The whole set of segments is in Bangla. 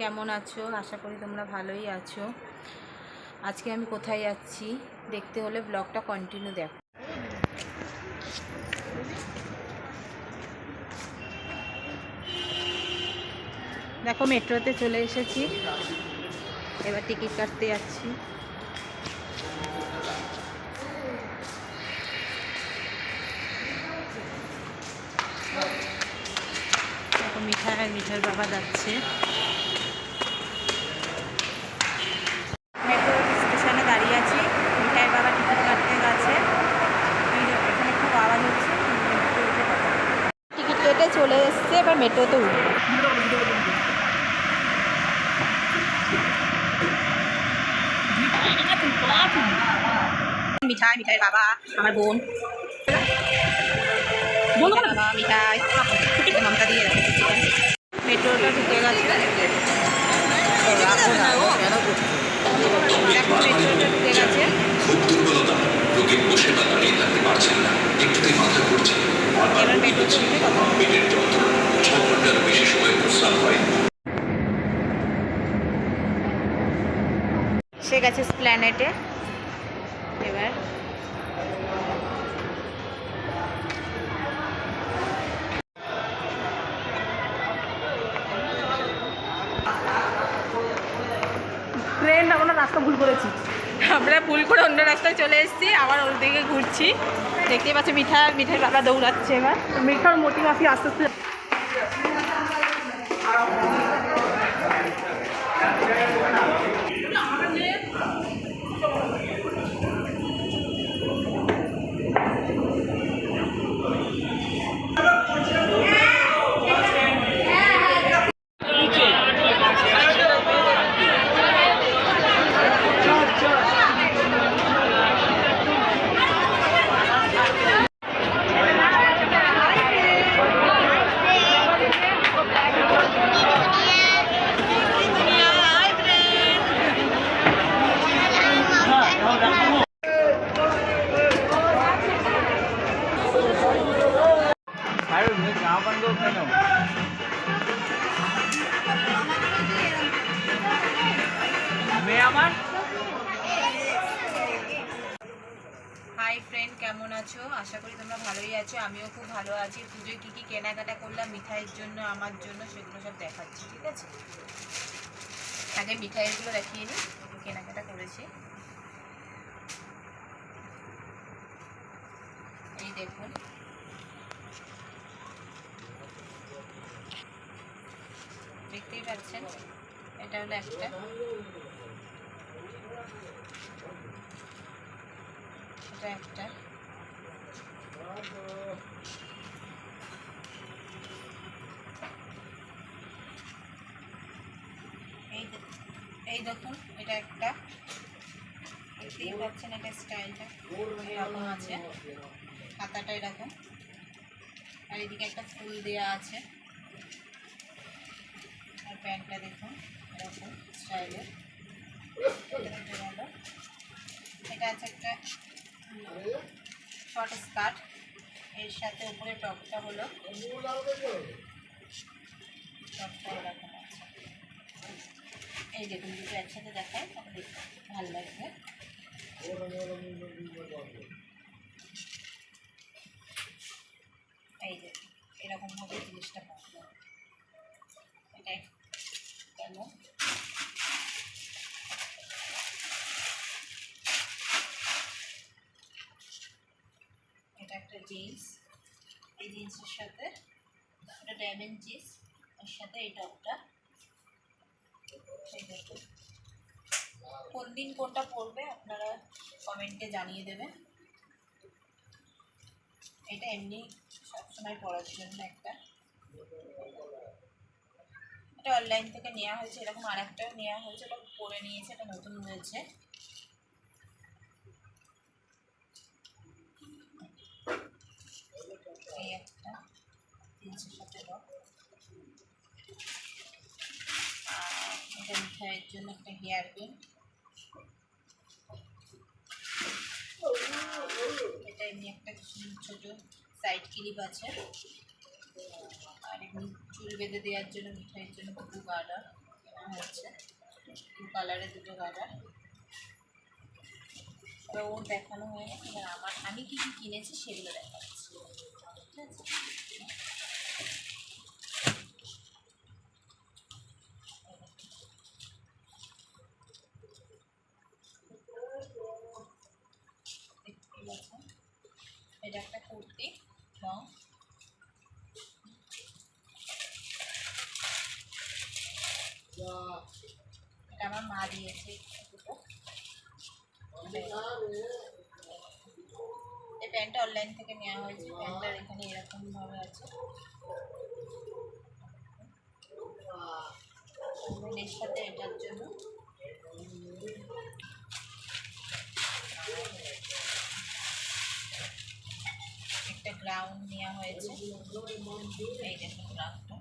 কেমন আছো? আশা করি তোমরা ভালোই আছো। আজকে আমি কোথায় যাচ্ছি? দেখতে হলে ব্লগটা কন্টিনিউ দেখো। দেখো, মেট্রোতে চলে এসেছি। এবার টিকিট কাটতে যাচ্ছি। মিঠাই মিঠার বাবা যাচ্ছে মেট্রো স্টেশনে দাঁড়িয়ে আছি মিঠাইয়ের বাবা টিকিট কাটতে গেছে এই যে এখানে খুব আওয়াজ হচ্ছে টিকিট কেটে চলে এসছে এবার মেট্রোতে উঠবো। মিঠাই মিঠাই বাবা আমার বোন। বোন বাবা মিঠাই। মমতা দিয়ে মেট্রোটা ঢুকে গেছে। মেট্রোটা ঢুকে গেছে। খুব দুর্বলতা রোগী বসে বা দাঁড়িয়ে থাকতে পারছেন না। একটুতেই মাথা ঘুরছে। এবার মেট্রোতে উঠে কথা গেছে প্ল্যানেটে এবার। ট্রেন আমরা রাস্তা ভুল করেছি। আমরা ভুল করে অন্য রাস্তায় চলে এসেছি আবার ওর দিকে ঘুরছি। দেখতে পাচ্ছি মিঠা মিঠাই বাবা দৌড়াচ্ছে এবার। মিঠার মোটি মাফি আস্তে আস্তে আছো? আশা করি তোমরা ভালোই আছো। আমিও খুব ভালো আছি। পুজোয় কী কী কেনাকাটা করলাম, মিঠাইয়ের জন্য, আমার জন্য সেগুলো সব দেখাচ্ছি, ঠিক আছে? আগে মিঠাইগুলো দেখিয়ে নিই কেনাকাটা করেছি। এই দেখুন। দেখতেই পাচ্ছেন? এটা হলো একটা। এটা একটা এই দে- এই দেখুন, এটা একটা। দেখতেই পাচ্ছেন এটা স্টাইলটা এরকম আছে। খাতাটা এরকম আর এদিকে একটা ফুল দেওয়া আছে। আর প্যান্টটা দেখুন, এরকম স্টাইলের এটা আছে একটা শর্ট স্কার্ট। এর সাথে উপরে টপটা হলো। টপটা এরকম এই দেখুন দুটো একসাথে দেখায় তাহলে ভালো লাগবে। এই যে, এরকম ভাবে জিনিসটা পাবো এটাই কেন এটা একটা জিন্স। এই জিন্সের সাথে এটা ড্যামেন জিন্স এর সাথে এই টপটা এই কোন দিন কোনটা পরবে আপনারা কমেন্টে জানিয়ে দেবেন। এটা এমনি সবসময় পরার জন্য একটা। এটা অনলাইন থেকে নেওয়া হয়েছে, এরকম আর একটাও নেওয়া হয়েছে, এটা পরে নিয়েছে, এটা নতুন হয়েছে। এই একটা জিন্সের সাথে এটা মিঠাইয়ের জন্য একটা হেয়ার পিন এটা এমনি একটা ছোট সাইড ক্লিপ আছে আর এমনি চুল বেঁধে দেওয়ার জন্য মিঠাইয়ের জন্য কুকু গার্ডার হয়েছে দু কালারের দুটো কালার এবার ওর দেখানো হয়ে এবার আমার, আমি কী কী কিনেছি সেগুলো দেখাচ্ছি। ঠিক আছে? এটা একটা কুর্তি লং এটা আমার মা দিয়েছে এই প্যান্টটা অনলাইন থেকে নেওয়া হয়েছে। প্যান্টটার এখানে এরকম ভাবে আছে। সাথে এটার জন্য। একটা গ্রাউন্ড নেওয়া হয়েছে। এই দেখুন গ্রাউন্ডটা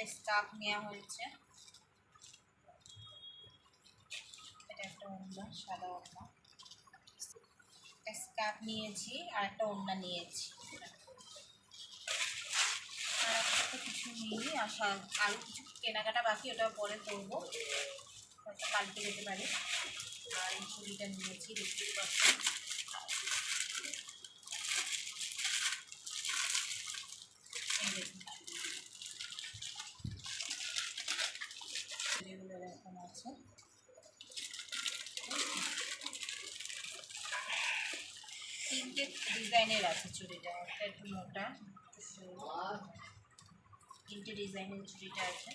একটা স্কার্ফ নেওয়া হয়েছে। এটা একটা ওড়না, সাদা ওড়না। স্কার্ফ নিয়েছি আর একটা ওড়না নিয়েছি। আর একটা কিছু নিই আসা আরও কিছু কেনাকাটা বাকি, ওটা পরে করব। কালকে যেতে পারি। আর এই ছবিটা নিয়েছি দেখতেই পাচ্ছি এই দেখুন যেগুলো এরকম আছে। তিনটে ডিজাইনের আছে চুড়িটা একটা একটু মোটা তিনটে ডিজাইনের চুড়িটা আছে।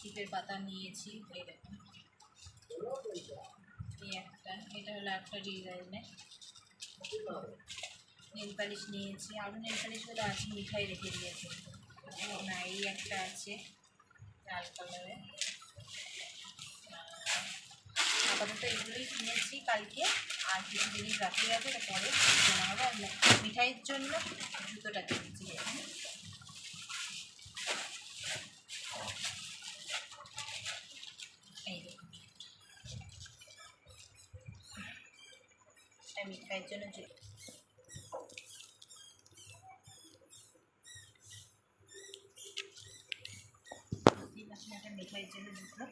টিপের পাতা নিয়েছি, এই দেখুন। এই একটা, এটা হলো একটা ডিজাইনের। নেল পালিশ নিয়েছি। আরও নেল পালিশগুলো আছে, মিঠাই রেখে দিয়েছে। না এই একটা আছে লাল কালারের। আপাতত এগুলোই কিনেছি কালকে। আর কিছু জিনিস বাকি আছে তো পরে কেনা হবে আর মিঠাইয়ের জন্য জুতোটা কিনেছি। মিঠাইয়ের জন্য জুতো এই পাশে একটা মিঠাইয়ের জন্য জুতো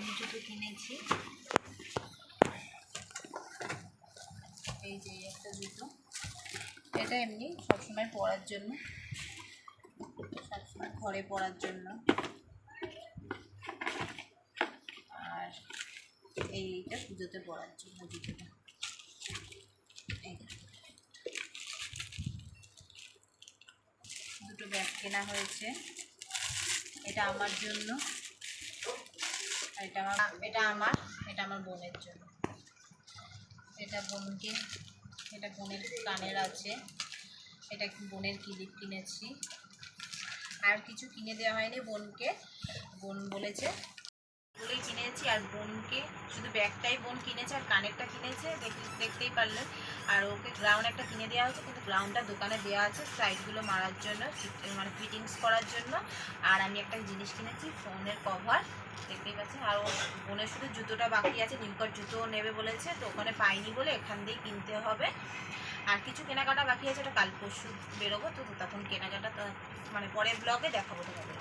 আমি জুতো কিনেছি। এই যে একটা জুতো এটা এমনি সবসময় পরার জন্য। সবসময় ঘরে পরার জন্য। আর এইটা পুজোতে পরার জন্য জুতোটা দুটো ব্যাগ কেনা হয়েছে। এটা আমার জন্য। এটা আমার এটা আমার এটা আমার বোনের জন্য। এটা বোনকে, এটা বোনের কানের আছে। এটা বোনের কিলিপ কিনেছি। আর কিছু কিনে দেওয়া হয়নি, বোনকে। বোন বলেছে বলেই কিনেছি, আর বোনকে, শুধু ব্যাগটাই বোন কিনেছে আর কানেরটা কিনেছে, দেখ- দেখতেই পারলেন। আর ওকে গ্রাউন্ড একটা কিনে দেওয়া হয়েছে, কিন্তু গ্রাউন্ডটা দোকানে দেওয়া আছে সাইডগুলো মারার জন্য মানে ফিটিংস করার জন্য। আর আমি একটা জিনিস কিনেছি, ফোনের কভার দেখতেই পাচ্ছেন। আর বোনের শুধু জুতোটা বাকি আছে নিমকর জুতো নেবে বলেছে, তো ওখানে পাইনি বলে এখান দিয়েই কিনতে হবে। আর কিছু কেনাকাটা বাকি আছে, ওটা কাল পরশু বেরোবো, তো তখন কেনাকাটা মানে পরের ব্লগে দেখাবো তোমাদের।